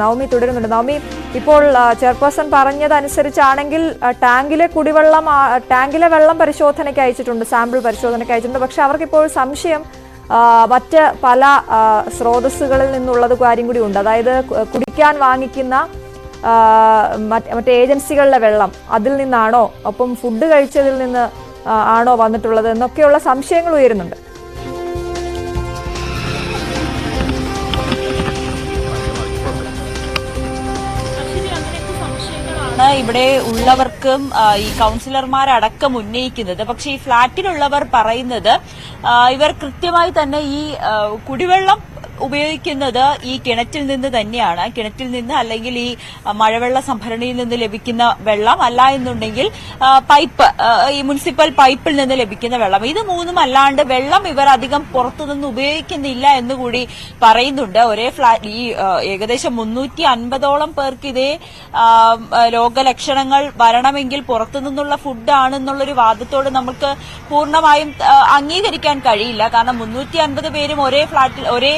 നവമി തുടരുന്നുണ്ട്. നവമി ഇപ്പോൾ ചെയർപേഴ്സൺ പറഞ്ഞതനുസരിച്ചാണെങ്കിൽ ടാങ്കിലെ കുടിവെള്ളം ടാങ്കിലെ വെള്ളം പരിശോധനയ്ക്ക് അയച്ചിട്ടുണ്ട് സാമ്പിൾ പരിശോധനയ്ക്ക് അയച്ചിട്ടുണ്ട്. പക്ഷെ അവർക്കിപ്പോൾ സംശയം മറ്റ് പല സ്രോതസ്സുകളിൽ നിന്നുള്ളത് കാര്യം കൂടി ഉണ്ട്. അതായത് കുടിക്കാൻ വാങ്ങിക്കുന്ന മറ്റ് ഏജൻസികളിലെ വെള്ളം അതിൽ നിന്നാണോ ഒപ്പം ഫുഡ് കഴിച്ചതിൽ നിന്ന് ആണോ വന്നിട്ടുള്ളത് എന്നൊക്കെയുള്ള സംശയങ്ങൾ ഉയരുന്നുണ്ട്. ഇവിടെ ഉള്ളവർക്കും ഈ കൗൺസിലർമാരടക്കം ഉന്നയിക്കുന്നത്. പക്ഷേ ഈ ഫ്ളാറ്റിലുള്ളവർ പറയുന്നത് ഇവർ കൃത്യമായി തന്നെ ഈ കുടിവെള്ളം ഉപയോഗിക്കുന്നത് ഈ കിണറ്റിൽ നിന്ന് തന്നെയാണ്. കിണറ്റിൽ നിന്ന് അല്ലെങ്കിൽ ഈ മഴവെള്ള സംഭരണിയിൽ നിന്ന് ലഭിക്കുന്ന വെള്ളം അല്ല എന്നുണ്ടെങ്കിൽ പൈപ്പ് ഈ മുനിസിപ്പൽ പൈപ്പിൽ നിന്ന് ലഭിക്കുന്ന വെള്ളം. ഇത് മൂന്നും അല്ലാണ്ട് വെള്ളം ഇവർ അധികം പുറത്തുനിന്ന് ഉപയോഗിക്കുന്നില്ല എന്നുകൂടി പറയുന്നുണ്ട്. ഒരേ ഫ്ലാറ്റ് ഈ ഏകദേശം മുന്നൂറ്റി അൻപതോളം പേർക്ക് ഇതേ രോഗലക്ഷണങ്ങൾ വരണമെങ്കിൽ പുറത്തുനിന്നുള്ള ഫുഡ് ആണെന്നുള്ളൊരു വാദത്തോട് നമുക്ക് പൂർണമായും അംഗീകരിക്കാൻ കഴിയില്ല. കാരണം മുന്നൂറ്റി അൻപത് പേരും ഒരേ ഫ്ളാറ്റിൽ ഒരേ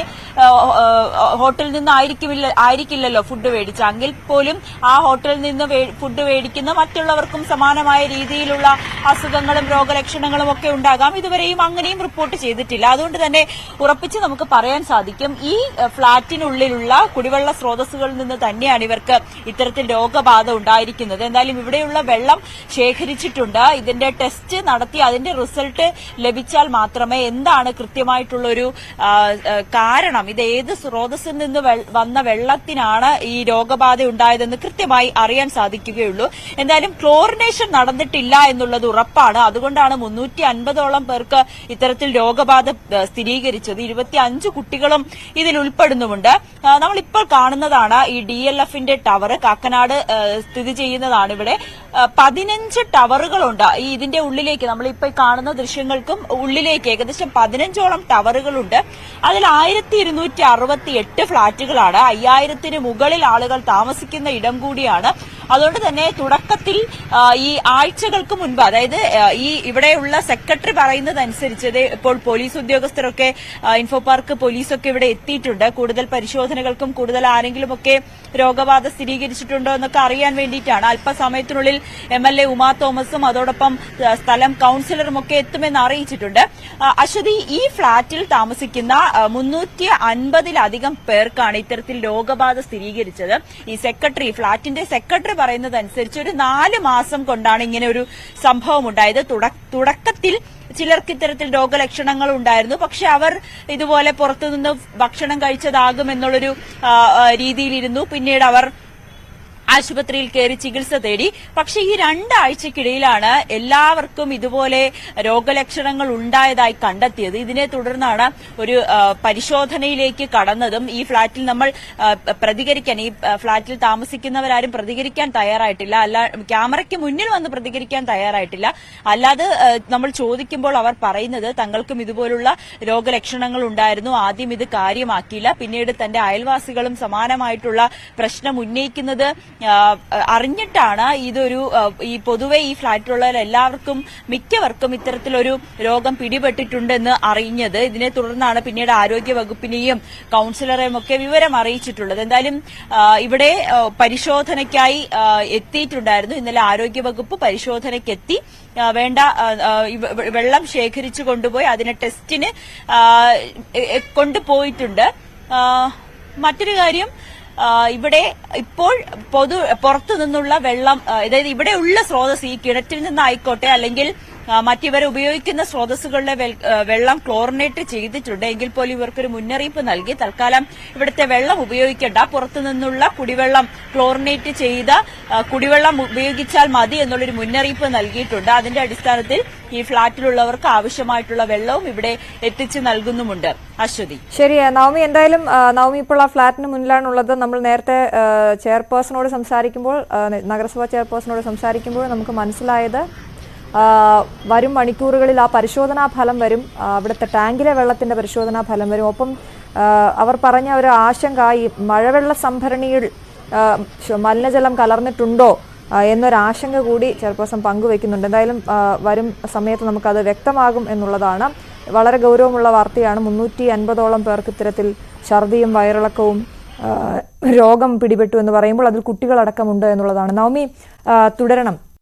ഹോട്ടലിൽ നിന്ന് ആയിരിക്കില്ല ആയിരിക്കില്ലല്ലോ ഫുഡ് മേടിച്ചെങ്കിൽ പോലും ആ ഹോട്ടലിൽ നിന്ന് ഫുഡ് മേടിക്കുന്ന മറ്റുള്ളവർക്കും സമാനമായ രീതിയിലുള്ള അസുഖങ്ങളും രോഗലക്ഷണങ്ങളും ഒക്കെ ഉണ്ടാകാം. ഇതുവരെയും അങ്ങനെയും റിപ്പോർട്ട് ചെയ്തിട്ടില്ല. അതുകൊണ്ട് തന്നെ ഉറപ്പിച്ച് നമുക്ക് പറയാൻ സാധിക്കും ഈ ഫ്ളാറ്റിനുള്ളിലുള്ള കുടിവെള്ള സ്രോതസ്സുകളിൽ നിന്ന് തന്നെയാണ് ഇവർക്ക് ഇത്തരത്തിൽ രോഗബാധ ഉണ്ടായിരിക്കുന്നത്. എന്തായാലും ഇവിടെയുള്ള വെള്ളം ശേഖരിച്ചിട്ടുണ്ട്. ഇതിന്റെ ടെസ്റ്റ് നടത്തി അതിന്റെ റിസൾട്ട് ലഭിച്ചാൽ മാത്രമേ എന്താണ് കൃത്യമായിട്ടുള്ള ഒരു കാരണം ഇത് ഏത് സ്രോതസ്സിൽ നിന്ന് വന്ന വെള്ളത്തിനാണ് ഈ രോഗബാധ ഉണ്ടായതെന്ന് കൃത്യമായി അറിയാൻ സാധിക്കുകയുള്ളൂ. എന്തായാലും ക്ലോറിനേഷൻ നടന്നിട്ടില്ല എന്നുള്ളത് ഉറപ്പാണ്. അതുകൊണ്ടാണ് മുന്നൂറ്റി അൻപതോളം പേർക്ക് ഇത്തരത്തിൽ രോഗബാധ സ്ഥിരീകരിച്ചത്. ഇരുപത്തി അഞ്ച് കുട്ടികളും ഇതിൽ ഉൾപ്പെടുന്നുമുണ്ട്. നമ്മളിപ്പോൾ കാണുന്നതാണ് ഈ ഡി എൽ എഫിന്റെ ടവർ കാക്കനാട് സ്ഥിതി ചെയ്യുന്നതാണ് ഇവിടെ. പതിനഞ്ച് ടവറുകളുണ്ട്. ഈ ഇതിന്റെ ഉള്ളിലേക്ക് നമ്മളിപ്പോൾ കാണുന്ന ദൃശ്യങ്ങൾക്കും ഉള്ളിലേക്ക് ഏകദേശം പതിനഞ്ചോളം ടവറുകളുണ്ട്. അതിൽ ആയിരത്തി ഇരുന്നൂറ്റി അറുപത്തി എട്ട് ഫ്ളാറ്റുകളാണ്. അയ്യായിരത്തിന് മുകളിൽ ആളുകൾ താമസിക്കുന്ന ഇടം കൂടിയാണ്. അതുകൊണ്ട് തന്നെ തുടക്കത്തിൽ ഈ ആഴ്ചകൾക്ക് മുൻപ് അതായത് ഈ ഇവിടെയുള്ള സെക്രട്ടറി പറയുന്നതനുസരിച്ച് ഇപ്പോൾ പോലീസ് ഉദ്യോഗസ്ഥരൊക്കെ ഇൻഫോ പാർക്ക് പോലീസൊക്കെ ഇവിടെ എത്തിയിട്ടുണ്ട്. കൂടുതൽ പരിശോധനകൾക്കും കൂടുതൽ ആരെങ്കിലുമൊക്കെ രോഗബാധ സ്ഥിരീകരിച്ചിട്ടുണ്ടോ എന്നൊക്കെ അറിയാൻ വേണ്ടിയിട്ടാണ്. അല്പസമയത്തിനുള്ളിൽ എം എൽ എ ഉമാ തോമസും അതോടൊപ്പം സ്ഥലം കൌൺസിലറും ഒക്കെ എത്തുമെന്ന് അറിയിച്ചിട്ടുണ്ട്. അശ്വതി ഈ ഫ്ളാറ്റിൽ താമസിക്കുന്ന മുന്നൂറ്റി അൻപതിലധികം പേർക്കാണ് ഇത്തരത്തിൽ രോഗബാധ സ്ഥിരീകരിച്ചത്. ഈ സെക്രട്ടറി ഫ്ളാറ്റിന്റെ സെക്രട്ടറി പറയുന്നതനുസരിച്ച് ഒരു നാല് മാസം കൊണ്ടാണ് ഇങ്ങനെ ഒരു സംഭവം ഉണ്ടായത്. തുടക്കത്തിൽ ചിലർക്ക് ഇത്തരത്തിൽ രോഗലക്ഷണങ്ങൾ ഉണ്ടായിരുന്നു. പക്ഷെ അവർ ഇതുപോലെ പുറത്തുനിന്ന് ഭക്ഷണം കഴിച്ചതാകും എന്നുള്ളൊരു രീതിയിലിരുന്നു. പിന്നീട് അവർ ആശുപത്രിയിൽ കയറി ചികിത്സ തേടി. പക്ഷേ ഈ രണ്ടാഴ്ചക്കിടയിലാണ് എല്ലാവർക്കും ഇതുപോലെ രോഗലക്ഷണങ്ങൾ ഉണ്ടായതായി കണ്ടെത്തിയത്. ഇതിനെ തുടർന്നാണ് ഒരു പരിശോധനയിലേക്ക് കടന്നതും ഈ ഫ്ളാറ്റിൽ നമ്മൾ പ്രതികരിക്കാൻ ഈ ഫ്ളാറ്റിൽ താമസിക്കുന്നവരാരും പ്രതികരിക്കാൻ തയ്യാറായിട്ടില്ല. അല്ല ക്യാമറയ്ക്ക് മുന്നിൽ വന്ന് പ്രതികരിക്കാൻ തയ്യാറായിട്ടില്ല. അല്ലാതെ നമ്മൾ ചോദിക്കുമ്പോൾ അവർ പറയുന്നത് തങ്ങൾക്കും ഇതുപോലുള്ള രോഗലക്ഷണങ്ങൾ ഉണ്ടായിരുന്നു. ആദ്യം ഇത് കാര്യമാക്കിയില്ല. പിന്നീട് തന്റെ അയൽവാസികളും സമാനമായിട്ടുള്ള പ്രശ്നം ഉന്നയിക്കുന്നത് അറിഞ്ഞിട്ടാണ് ഇതൊരു ഈ പൊതുവെ ഈ ഫ്ളാറ്റിലുള്ള എല്ലാവർക്കും മിക്കവർക്കും ഇത്തരത്തിലൊരു രോഗം പിടിപെട്ടിട്ടുണ്ടെന്ന് അറിഞ്ഞത്. ഇതിനെ തുടർന്നാണ് പിന്നീട് ആരോഗ്യ വകുപ്പിനെയും കൌൺസിലറെയും ഒക്കെ വിവരം അറിയിച്ചിട്ടുള്ളത്. എന്തായാലും ഇവിടെ പരിശോധനയ്ക്കായി എത്തിയിട്ടുണ്ടായിരുന്നു. ഇന്നലെ ആരോഗ്യ വകുപ്പ് പരിശോധനയ്ക്കെത്തി. വേണ്ട വെള്ളം ശേഖരിച്ചു കൊണ്ടുപോയി അതിനെ ടെസ്റ്റിന് കൊണ്ടുപോയിട്ടുണ്ട്. മറ്റൊരു കാര്യം ഇവിടെ ഇപ്പോൾ പൊതു പുറത്തു നിന്നുള്ള വെള്ളം അതായത് ഇവിടെ ഉള്ള സ്രോതസ് ഈ കിണറ്റിൽ നിന്നായിക്കോട്ടെ അല്ലെങ്കിൽ മറ്റിവർ ഉപയോഗിക്കുന്ന സ്രോതസ്സുകളിലെ വെള്ളം ക്ലോറിനേറ്റ് ചെയ്തിട്ടുണ്ട്. എങ്കിൽ പോലും ഇവർക്കൊരു മുന്നറിയിപ്പ് നൽകി തൽക്കാലം ഇവിടുത്തെ വെള്ളം ഉപയോഗിക്കേണ്ട. പുറത്തു നിന്നുള്ള കുടിവെള്ളം ക്ലോറിനേറ്റ് ചെയ്ത കുടിവെള്ളം ഉപയോഗിച്ചാൽ മതി എന്നുള്ളൊരു മുന്നറിയിപ്പ് നൽകിയിട്ടുണ്ട്. അതിന്റെ അടിസ്ഥാനത്തിൽ ഈ ഫ്ളാറ്റിലുള്ളവർക്ക് ആവശ്യമായിട്ടുള്ള വെള്ളവും ഇവിടെ എത്തിച്ചു നൽകുന്നുമുണ്ട്. അശ്വതി. ശരി നവമി എന്തായാലും നവമി ഇപ്പോൾ ആ ഫ്ളാറ്റിന് മുന്നിലാണുള്ളത്. നമ്മൾ നേരത്തെ ചെയർപേഴ്സണോട് സംസാരിക്കുമ്പോൾ നഗരസഭാ ചെയർപേഴ്സണോട് സംസാരിക്കുമ്പോൾ നമുക്ക് മനസ്സിലായത് വരും മണിക്കൂറുകളിൽ ആ പരിശോധനാ ഫലം വരും. അവിടുത്തെ ടാങ്കിലെ വെള്ളത്തിന്റെ പരിശോധനാ ഫലം വരും. ഒപ്പം അവർ പറഞ്ഞ ഒരു ആശങ്ക ഈ മഴവെള്ള സംഭരണിയിൽ മലിനജലം കലർന്നിട്ടുണ്ടോ എന്നൊരാശങ്ക കൂടി ചെയർപേഴ്സൺ പങ്കുവെക്കുന്നുണ്ട്. എന്തായാലും വരും സമയത്ത് നമുക്കത് വ്യക്തമാകും എന്നുള്ളതാണ്. വളരെ ഗൗരവമുള്ള വാർത്തയാണ്. മുന്നൂറ്റി അൻപതോളം പേർക്ക് ഇത്തരത്തിൽ ഛർദിയും വയറിളക്കവും രോഗം പിടിപെട്ടു എന്ന് പറയുമ്പോൾ അതിൽ കുട്ടികളടക്കമുണ്ട് എന്നുള്ളതാണ്. നവമി തുടരണം.